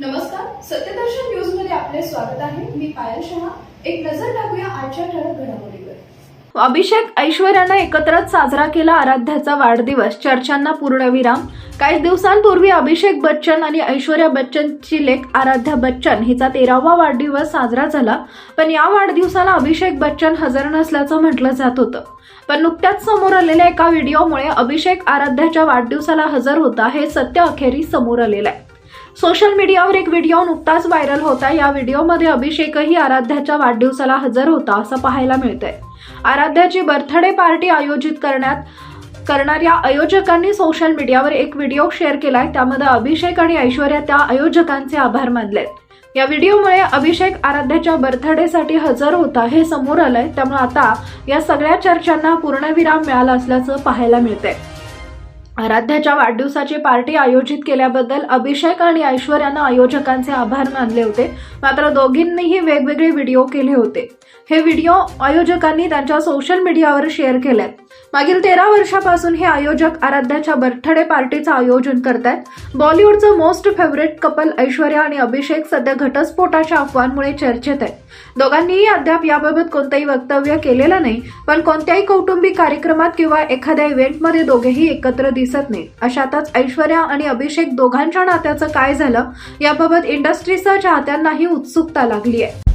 नमस्कार सत्यदर्शन न्यूजमध्ये आपले स्वागत आहे. मी पायल शहा. एक नजर टाकूया आजच्या ठळक घडामोडीवर. अभिषेक ऐश्वर्यानं एकत्रच साजरा केला आराध्याचा वाढदिवस. चर्चांना पूर्णविराम. काही दिवसांपूर्वी अभिषेक बच्चन आणि ऐश्वर्या बच्चनची लेख आराध्या बच्चन हिचा तेरावा वाढदिवस साजरा झाला. पण या वाढदिवसाला अभिषेक बच्चन हजर नसल्याचं म्हटलं जात होतं. पण नुकत्याच समोर आलेल्या एका व्हिडिओमुळे अभिषेक आराध्याच्या वाढदिवसाला हजर होता हे सत्य अखेरीस समोर आलेलं आहे. सोशल मीडियावर एक व्हिडिओ नुकताच व्हायरल होता. या व्हिडिओमध्ये अभिषेकही आराध्याच्या वाढदिवसाला हजर होता असं पाहायला मिळतंय. आराध्याची बर्थडे पार्टी आयोजित करण्यात करणाऱ्या आयोजकांनी सोशल मीडियावर एक व्हिडिओ शेअर केलाय. त्यामध्ये अभिषेक आणि ऐश्वर्या त्या आयोजकांचे आभार मानलेत. या व्हिडिओमुळे अभिषेक आराध्याच्या बर्थडेसाठी हजर होता हे समोर आलंय. त्यामुळे आता या सगळ्या चर्चांना पूर्णविराम मिळाला असल्याचं पाहायला मिळतंय. आराध्याच्या वाढदिवसाची पार्टी आयोजित केल्याबद्दल अभिषेक आणि ऐश्वर्यानं आयोजकांचे आभार मानले होते. मात्र दोघींनीही वेगवेगळे व्हिडिओ केले होते. हे व्हिडिओ आयोजकांनी त्यांच्या सोशल मीडियावर शेअर केलेत. मागील तेरा वर्षापासून हे आयोजक आराध्याच्या बर्थडे पार्टीचं आयोजन करत आहेत बॉलिवूडचं मोस्ट फेवरेट कपल ऐश्वर्या आणि अभिषेक सध्या घटस्फोटाच्या अफवांमुळे चर्चेत आहेत. दोघांनीही अद्याप याबाबत कोणतंही वक्तव्य केलेलं नाही पण कोणत्याही कौटुंबिक कार्यक्रमात किंवा एखाद्या इव्हेंटमध्ये दोघेही एकत्र दिसत नाहीत. अशातच ऐश्वर्या आणि अभिषेक दोघांच्या नात्याचं काय झालं याबाबत इंडस्ट्रीच्या चाहत्यांनाही उत्सुकता लागली आहे.